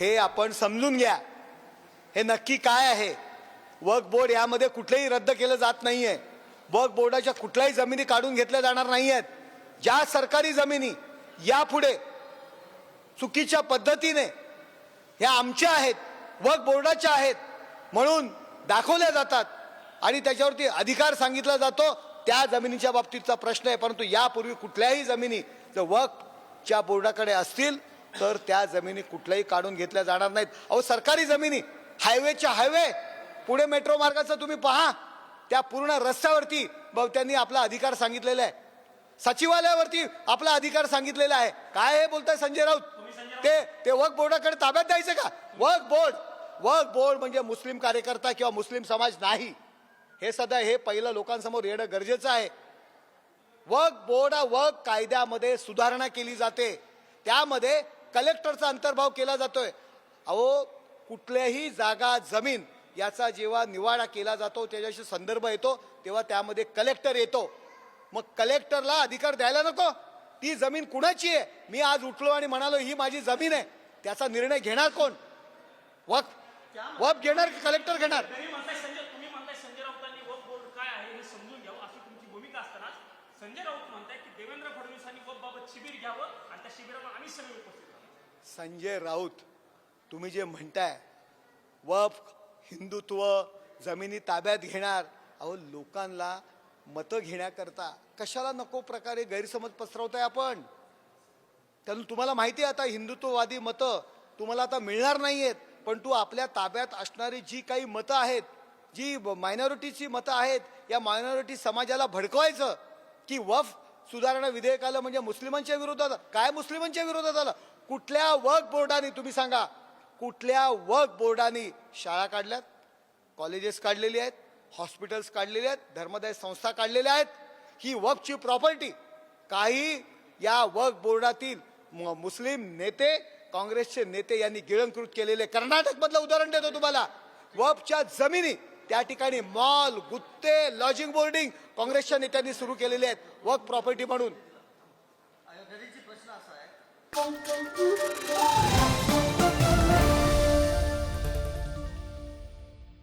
हे आपण समजून घ्या. हे नक्की काय आहे? वर्क बोर्ड यामध्ये कुठलेही रद्द केलं जात नाहीये. वर्क बोर्डाच्या कुठल्याही जमिनी काढून घेतल्या जाणार नाही आहेत ज्या सरकारी जमिनी यापुढे चुकीच्या पद्धतीने ह्या आमच्या आहेत वर्क बोर्डाच्या आहेत म्हणून दाखवल्या जातात आणि त्याच्यावरती अधिकार सांगितला जातो त्या जमिनीच्या बाबतीतचा प्रश्न आहे. परंतु यापूर्वी कुठल्याही जमिनी जर वर्कच्या बोर्डाकडे असतील तर त्या जमिनी कुठल्याही काढून घेतल्या जाणार नाहीत. अहो सरकारी जमिनी हायवेच्या हायवे पुणे मेट्रो मार्गाचं तुम्ही पहा. त्या पूर्ण रस्त्यावरती बघ त्यांनी आपला अधिकार सांगितलेला आहे. सचिवालयावरती आपला अधिकार सांगितलेला आहे. काय हे बोलताय संजय राऊत? ते ते वक बोर्डाकडे ताब्यात द्यायचं का? वक बोर्ड वक बोर्ड म्हणजे मुस्लिम कार्यकर्ता किंवा मुस्लिम समाज नाही. हे सध्या हे पहिलं लोकांसमोर येणं गरजेचं आहे. वक बोर्ड वक कायद्यामध्ये सुधारणा केली जाते. त्यामध्ये कलेक्टरचा अंतर्भाव केला जातोय. अहो कुठल्याही जागा जमीन याचा जेव्हा निवाडा केला जातो त्याच्याशी संदर्भ येतो तेव्हा त्यामध्ये कलेक्टर येतो. मग कलेक्टरला अधिकार द्यायला नको. ती जमीन कुणाची आहे? मी आज उठलो आणि म्हणालो ही माझी जमीन आहे. त्याचा निर्णय घेणार कोण? वक वक घेणार की कलेक्टर घेणार? संजय राऊत म्हणताय की देवेंद्र फडणवीसांनी वक्फ बाबत शिबिर घ्यावं आणि त्या शिबिरावर आम्ही सगळे संजय राऊत तुम्ही जे म्हणताय वफ हिंदुत्व जमिनी ताब्यात घेणार अहो लोकांना मतं घेण्याकरता कशाला नको प्रकारे गैरसमज पसरवताय आपण? त्यातून तुम्हाला माहिती आहे आता हिंदुत्ववादी मतं तुम्हाला आता मिळणार नाही आहेत पण तू आपल्या ताब्यात असणारी जी काही मतं आहेत जी मायनॉरिटीची मतं आहेत या मायनॉरिटी समाजाला भडकवायचं की वफ सुधारणा विधेयक आलं म्हणजे मुस्लिमांच्या विरोधात काय मुस्लिमांच्या विरोधात आलं? कुठल्या वर्क बोर्डाने तुम्ही सांगा. कुठल्या वर्क बोर्डाने शाळा काढल्यात? कॉलेजेस काढलेली आहेत. हॉस्पिटल्स काढलेले आहेत. धर्मदाय संस्था काढलेल्या आहेत. ही वक्फची प्रॉपर्टी काही या वक्फ बोर्डातील मुस्लिम नेते काँग्रेसचे नेते यांनी गिळंकृत केलेले कर्नाटकमधलं उदाहरण देतो तुम्हाला. वक्फच्या जमिनी त्या ठिकाणी मॉल गुत्ते लॉजिंग बोर्डिंग काँग्रेसच्या नेत्यांनी सुरू केलेले आहेत. वक्फ प्रॉपर्टी म्हणून.